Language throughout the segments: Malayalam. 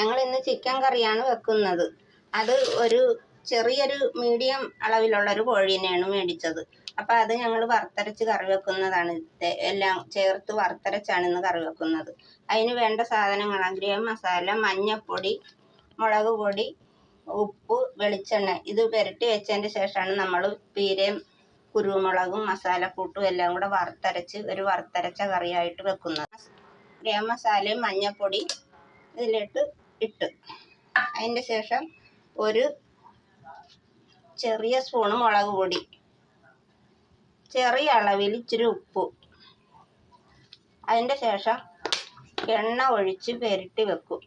ഞങ്ങൾ ഇന്ന് ചിക്കൻ കറിയാണ് വെക്കുന്നത്. അത് ഒരു ചെറിയൊരു മീഡിയം അളവിലുള്ള ഒരു കോഴീനെയാണ് മേടിച്ചത്. അപ്പോൾ അത് ഞങ്ങൾ വറുത്തരച്ച് കറി വെക്കുന്നതാണ്. എല്ലാം ചേർത്ത് വറുത്തരച്ചാണ് ഇന്ന് കറി വെക്കുന്നത്. അതിന് വേണ്ട സാധനങ്ങൾ ഗ്രേം മസാല മഞ്ഞപ്പൊടി മുളക് പൊടി ഉപ്പ് വെളിച്ചെണ്ണ. ഇത് പുരട്ടി വെച്ചതിന്റെ ശേഷമാണ് നമ്മൾ പീരയും കുരുമുളകും മസാലക്കൂട്ടും എല്ലാം കൂടെ വറുത്തരച്ച് ഒരു വറുത്തരച്ച കറിയായിട്ട് വെക്കുന്നത്. ഗ്രേം മസാലയും മഞ്ഞൾപ്പൊടി ഇതിലിട്ട് ഇട്ട്. അതിന്റെ ശേഷം ഒരു ചെറിയ സ്പൂണ് മുളക് പൊടി. ചെറിയ അളവിൽ ഇച്ചിരി ഉപ്പ്. അതിന്റെ ശേഷം എണ്ണ ഒഴിച്ച് പെരട്ടി വെക്കും.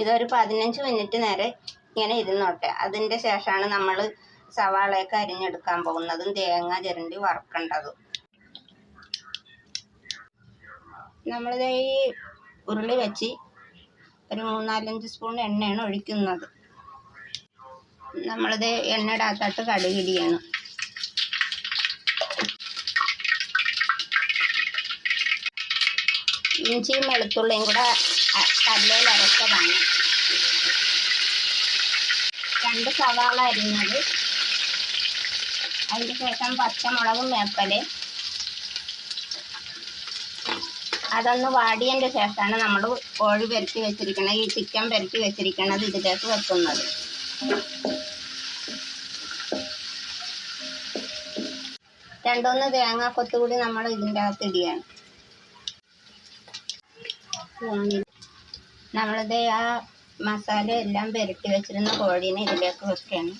ഇതൊരു പതിനഞ്ച് മിനിറ്റ് നേരെ ഇങ്ങനെ ഇരുന്നോട്ടെ. അതിന്റെ ശേഷമാണ് നമ്മൾ സവാളയൊക്കെ അരിഞ്ഞെടുക്കാൻ പോകുന്നതും തേങ്ങ ചിരണ്ടി വറക്കേണ്ടതും. നമ്മളിത് ഈ ഉരുളി വെച്ച് ഒരു മൂന്നാലഞ്ച് സ്പൂൺ എണ്ണയാണ് ഒഴിക്കുന്നത്. നമ്മളിത് എണ്ണയുടെ അകത്തോട്ട് കടുകിടിയാണ് ഇഞ്ചിയും വെളുത്തുള്ളിയും കൂടെ കല്ലയിൽ അരച്ചതാണ് രണ്ട് സവാള അരിഞ്ഞത്. അതിന് ശേഷം പച്ചമുളകും വേപ്പൽ അതൊന്ന് വാടിയതിന്റെ ശേഷമാണ് നമ്മൾ കോഴി പെരട്ടി വെച്ചിരിക്കുന്നത് ഈ ചിക്കൻ പെരട്ടി വെച്ചിരിക്കുന്നത് ഇതിലേക്ക് വെക്കുന്നത്. രണ്ടൊന്ന് തേങ്ങ കൊത്തുകൂടി നമ്മൾ ഇതിന്റെ അകത്ത് ഇടുകയാണ്. നമ്മളിത് ആ മസാല എല്ലാം പെരട്ടി വെച്ചിരുന്ന കോഴീനെ ഇതിലേക്ക് വെക്കുകയാണ്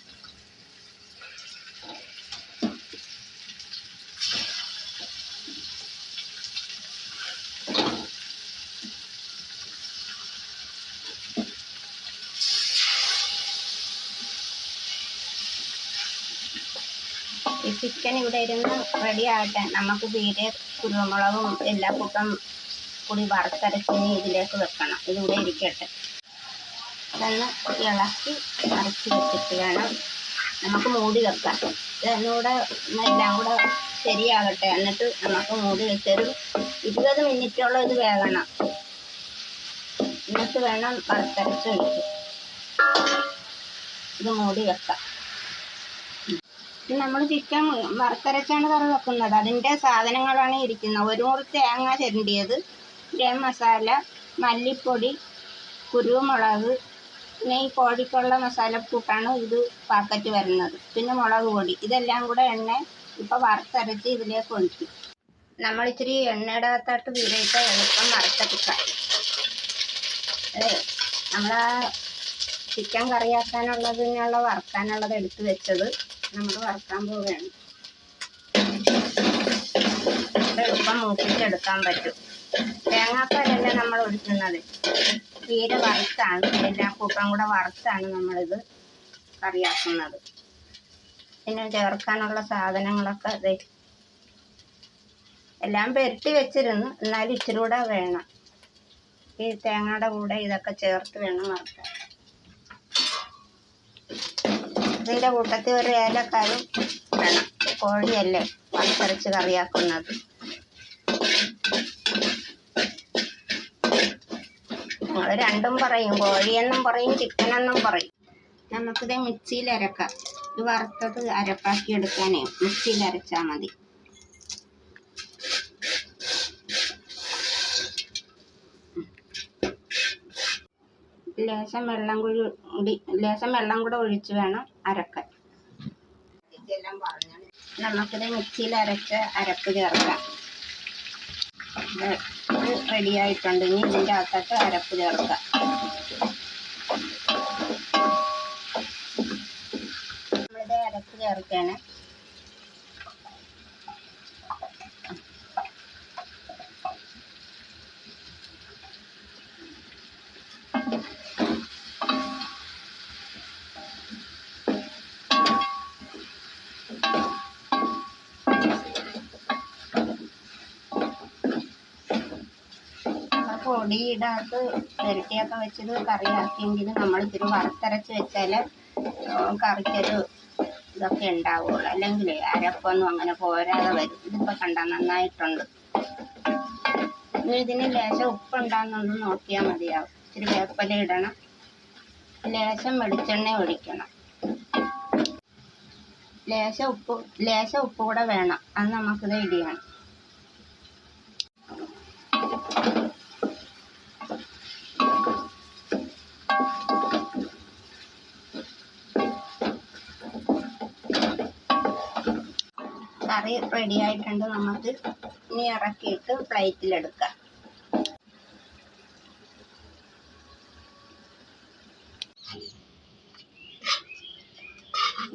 ഈ ചിക്കൻ ഇവിടെ ഇരുന്ന് റെഡി ആകട്ടെ നമുക്ക് തീരെ കുരുമുളകും എല്ലാ കൂട്ടം കൂടി വറുത്തരച്ചിനി ഇതിലേക്ക് വെക്കണം. ഇതിവിടെ ഇരിക്കട്ടെ. ഇതൊന്ന് ഇളക്കി അരച്ച് വെച്ചിട്ട് വേണം നമുക്ക് മൂടി വെക്കാം ഇതൊന്നുകൂടെ എല്ലാം കൂടെ ശരിയാകട്ടെ. എന്നിട്ട് നമുക്ക് മൂടി വെച്ചൊരു ഇരുപത് മിനിറ്റോളം ഇത് വേകണം. എന്നിട്ട് വേണം വറുത്തരച്ച് ഒഴിക്കാൻ ഇത് മൂടി വെക്കാം. നമ്മൾ ചിക്കൻ വറുത്തരച്ചാണ് കറി വെക്കുന്നത്. അതിന്റെ സാധനങ്ങളാണ് ഇരിക്കുന്നത്. ഒരു മുറി തേങ്ങ ചിരണ്ടിയത്. ഗരം മസാല മല്ലിപ്പൊടി കുരുമുളക് പിന്നെ ഈ കോഴിക്കുള്ള മസാലക്കൂട്ടാണ് ഇത് പാക്കറ്റ് വരുന്നത്. പിന്നെ മുളക് പൊടി ഇതെല്ലാം കൂടെ എണ്ണ ഇപ്പോൾ വറുത്തരച്ച് ഇതിലേക്ക് ഒഴിക്കും. നമ്മൾ ഇച്ചിരി എണ്ണയുടെ അകത്തോട്ട് വീരയിട്ട് എളുപ്പം വറുത്തെടുക്കാം. നമ്മൾ ആ ചിക്കൻ കറിയാക്കാനുള്ളതിനുള്ള വറുക്കാനുള്ളത് എടുത്തു വെച്ചത് നമ്മൾ വറുക്കാൻ പോവുകയാണ്. എളുപ്പം മൂപ്പിച്ചെടുക്കാൻ പറ്റും. തേങ്ങാപ്പാലല്ല നമ്മൾ ഒഴിക്കുന്നത്. തീരെ വറുത്താണ്. എല്ലാ കൂട്ടും കൂടെ വറുത്താണ് നമ്മളിത് കറിയാക്കുന്നത്. പിന്നെ ചേർക്കാനുള്ള സാധനങ്ങളൊക്കെ അതെ എല്ലാം പെരട്ടി വെച്ചിരുന്നു. എന്നാലും ഇച്ചിരി കൂടെ വേണം. ഈ തേങ്ങയുടെ കൂടെ ഇതൊക്കെ ചേർത്ത് വേണം വറുക്കാൻ. ഇതിന്റെ കൂട്ടത്തിൽ ഒരു ഏലക്കായും വേണം. കോഴിയല്ലേ വറുത്തരച്ച് കറിയാക്കുന്നത്. രണ്ടും പറയും കോഴിയെന്നും പറയും ചിക്കനെന്നും പറയും. നമുക്കിത് മിക്സിയിൽ അരക്കാം. ഇത് വറുത്തത് അരപ്പാക്കി എടുക്കാനേ മിക്സിയിൽ അരച്ചാൽ മതി. ലേശം വെള്ളം കൂടി ലേശം വെള്ളം കൂടെ ഒഴിച്ച് വേണം അരക്കാൻ. നമുക്കിത് മിക്സിയിൽ അരച്ച അരപ്പ് ചേർക്കാം. റെഡി ആയിട്ടുണ്ട്. ഇനി ഇതിന്റെ അകത്തേക്ക് അരപ്പ് ചേർക്കാം. നമ്മളിത് അരപ്പ് ചേർക്കുകയാണ്. പൊടിയിടാത്ത പുരട്ടിയൊക്കെ വെച്ചത് കറിയാക്കിയെങ്കിൽ നമ്മൾ ഇത്തിരി വറുത്തരച്ച് വെച്ചാൽ കറിക്കൊരു ഇതൊക്കെ ഉണ്ടാവുള്ളൂ. അല്ലെങ്കിൽ അരപ്പൊന്നും അങ്ങനെ പോരാതെ വരും. ഇതിപ്പോൾ കണ്ടാൽ നന്നായിട്ടുണ്ട്. ഇതിന് ലേശം ഉപ്പുണ്ടാകുന്നുണ്ട് നോക്കിയാൽ മതിയാവും. ഇച്ചിരി വേപ്പല ഇടണം. ലേശം വെളിച്ചെണ്ണ ഒഴിക്കണം. ലേശം ഉപ്പ് ലേശം ഉപ്പ് കൂടെ വേണം. അത് നമുക്കിത് ഇടിയാണ്. കറി റെഡി ആയിട്ടുണ്ട്. നമുക്ക് ഇനി ഇറക്കിയിട്ട് പ്ലേറ്റിലെടുക്കാം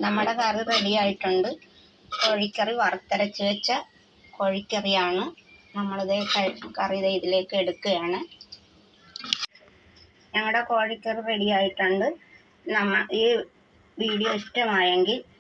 നമ്മുടെ കറി റെഡി ആയിട്ടുണ്ട്. കോഴിക്കറി വറുത്തരച്ച് വെച്ച കോഴിക്കറിയാണ്. നമ്മളിത് കറി ദേ ഇതിലേക്ക് എടുക്കുകയാണ്. ഞങ്ങളുടെ കോഴിക്കറി റെഡി ആയിട്ടുണ്ട്. നമ്മ ഈ വീഡിയോ ഇഷ്ടമായെങ്കിൽ